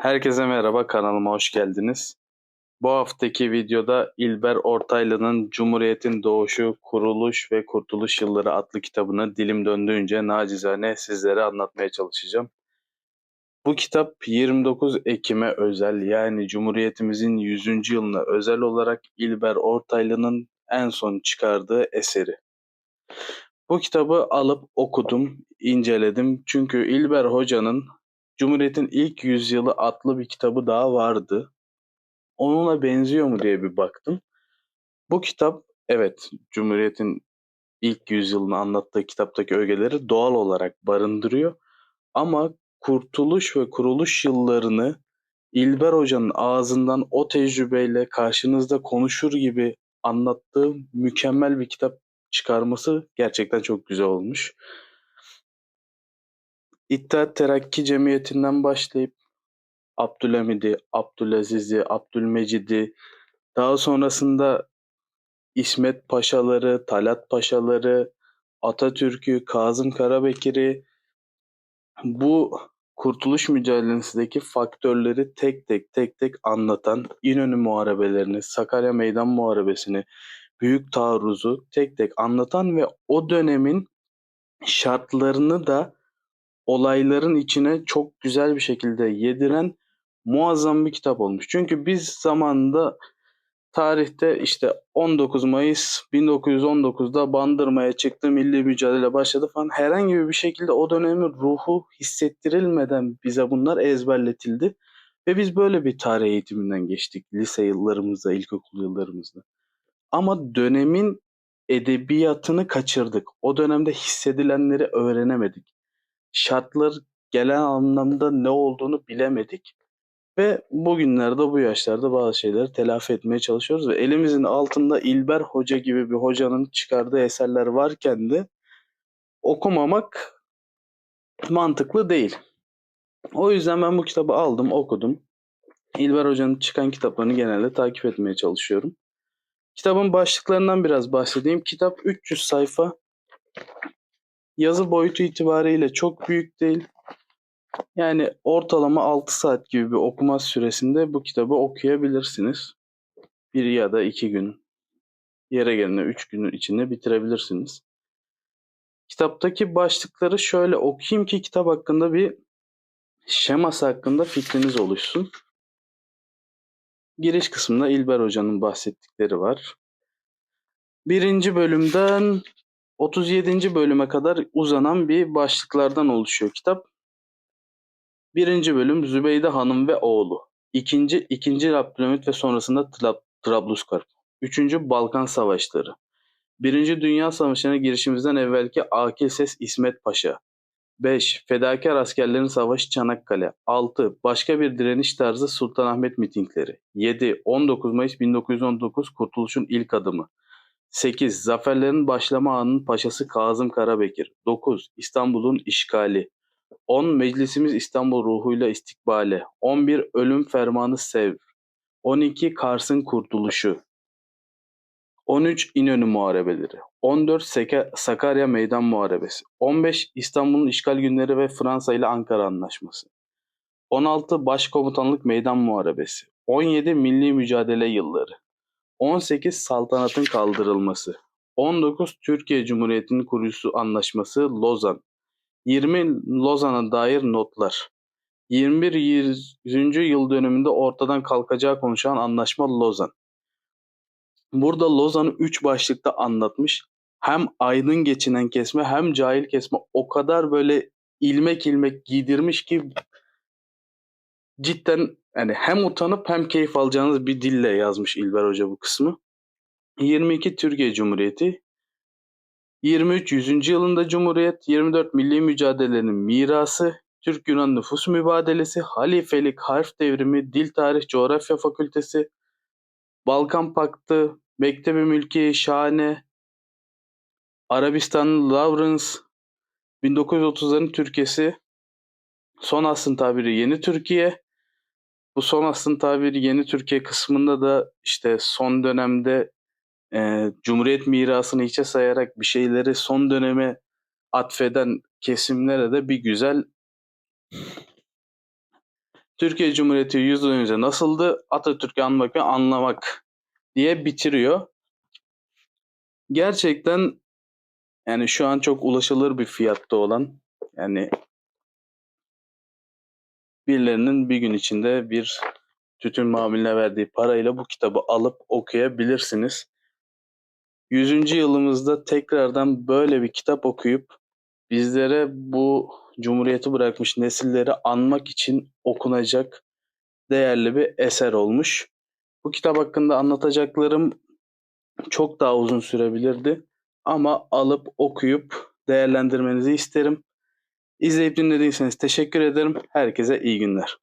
Herkese merhaba, kanalıma hoş geldiniz. Bu haftaki videoda İlber Ortaylı'nın Cumhuriyet'in Doğuşu, Kuruluş ve Kurtuluş Yılları adlı kitabını dilim döndüğünce nacizane sizlere anlatmaya çalışacağım. Bu kitap 29 Ekim'e özel yani Cumhuriyetimizin 100. yılına özel olarak İlber Ortaylı'nın en son çıkardığı eseri. Bu kitabı alıp okudum, inceledim. Çünkü İlber Hoca'nın Cumhuriyet'in ilk yüzyılı adlı bir kitabı daha vardı. Onunla benziyor mu diye bir baktım. Bu kitap evet Cumhuriyet'in ilk yüzyılını anlattığı kitaptaki ögeleri doğal olarak barındırıyor. Ama kurtuluş ve kuruluş yıllarını İlber Hoca'nın ağzından o tecrübeyle karşınızda konuşur gibi anlattığı mükemmel bir kitap çıkarması gerçekten çok güzel olmuş. İttihat Terakki Cemiyeti'nden başlayıp Abdülhamid'i, Abdülaziz'i, Abdülmecid'i, daha sonrasında İsmet Paşaları, Talat Paşaları, Atatürk'ü, Kazım Karabekir'i bu kurtuluş mücadelesindeki faktörleri tek tek tek tek anlatan İnönü Muharebelerini, Sakarya Meydan Muharebesini, Büyük Taarruz'u tek tek anlatan ve o dönemin şartlarını da olayların içine çok güzel bir şekilde yediren muazzam bir kitap olmuş. Çünkü biz zamanında tarihte işte 19 Mayıs 1919'da Bandırma'ya çıktı, milli mücadele başladı falan. Herhangi bir şekilde o dönemin ruhu hissettirilmeden bize bunlar ezberletildi. Ve biz böyle bir tarih eğitiminden geçtik lise yıllarımızda, ilkokul yıllarımızda. Ama dönemin edebiyatını kaçırdık. O dönemde hissedilenleri öğrenemedik. Şartlar gelen anlamda ne olduğunu bilemedik. Ve bugünlerde bu yaşlarda bazı şeyleri telafi etmeye çalışıyoruz ve elimizin altında İlber Hoca gibi bir hocanın çıkardığı eserler varken de okumamak mantıklı değil. O yüzden ben bu kitabı aldım, okudum. İlber Hoca'nın çıkan kitaplarını genelde takip etmeye çalışıyorum. Kitabın başlıklarından biraz bahsedeyim. Kitap 300 sayfa. Yazı boyutu itibariyle çok büyük değil. Yani ortalama 6 saat gibi bir okuma süresinde bu kitabı okuyabilirsiniz. Bir ya da iki gün, yere gelene üç günün içinde bitirebilirsiniz. Kitaptaki başlıkları şöyle okuyayım ki kitap hakkında bir şeması hakkında fikriniz oluşsun. Giriş kısmında İlber Hoca'nın bahsettikleri var. Birinci bölümden 37. bölüme kadar uzanan bir başlıklardan oluşuyor kitap. Birinci bölüm Zübeyde Hanım ve oğlu. İkinci, ikinci Abdülhamit ve sonrasında Tra- Trablusgarp. Üçüncü Balkan Savaşları. Birinci Dünya Savaşı'na girişimizden evvelki akil ses İsmet Paşa. 5. Fedakar askerlerin savaşı Çanakkale. 6. Başka bir direniş tarzı Sultanahmet mitingleri. 7. 19 Mayıs 1919 Kurtuluş'un ilk adımı. 8. Zaferlerin başlama anının paşası Kazım Karabekir. 9. İstanbul'un işgali. 10. Meclisimiz İstanbul ruhuyla istikbale. 11. Ölüm fermanı sev. 12. Kars'ın kurtuluşu. 13. İnönü Muharebeleri. 14. Seka- Sakarya Meydan Muharebesi. 15. İstanbul'un işgal günleri ve Fransa ile Ankara Anlaşması. 16. Başkomutanlık Meydan Muharebesi. 17. Milli Mücadele Yılları. 18. Saltanatın kaldırılması. 19. Türkiye Cumhuriyeti'nin kurucusu anlaşması Lozan. 20. Lozan'a dair notlar. 21. 100. yıl dönümünde ortadan kalkacağı konuşan anlaşma Lozan. Burada Lozan'ı 3 başlıkta anlatmış. Hem aydın geçinen kesme hem cahil kesme o kadar böyle ilmek ilmek giydirmiş ki cidden yani hem utanıp hem keyif alacağınız bir dille yazmış İlber Hoca bu kısmı. 22 Türkiye Cumhuriyeti 23 100. yılında Cumhuriyet, 24 milli mücadelenin mirası, Türk-Yunan nüfus mübadelesi, halifelik, harf devrimi, dil tarih, coğrafya fakültesi, Balkan Paktı, Mektebi Mülkiye Şahane, Arabistan Lawrence, 1930'ların Türkiye'si, son asrın tabiri Yeni Türkiye. Bu son asrın tabiri Yeni Türkiye kısmında da işte son dönemde e, Cumhuriyet mirasını hiçe sayarak bir şeyleri son döneme atfeden kesimlere de bir güzel Türkiye Cumhuriyeti 100 yıl önce nasıldı? Atatürk'ü anmak ve anlamak diye bitiriyor. Gerçekten yani şu an çok ulaşılır bir fiyatta olan yani birilerinin bir gün içinde bir tütün mamuline verdiği parayla bu kitabı alıp okuyabilirsiniz. 100. yılımızda tekrardan böyle bir kitap okuyup bizlere bu cumhuriyeti bırakmış nesilleri anmak için okunacak değerli bir eser olmuş. Bu kitap hakkında anlatacaklarım çok daha uzun sürebilirdi ama alıp okuyup değerlendirmenizi isterim. İzleyip dinlediyseniz teşekkür ederim. Herkese iyi günler.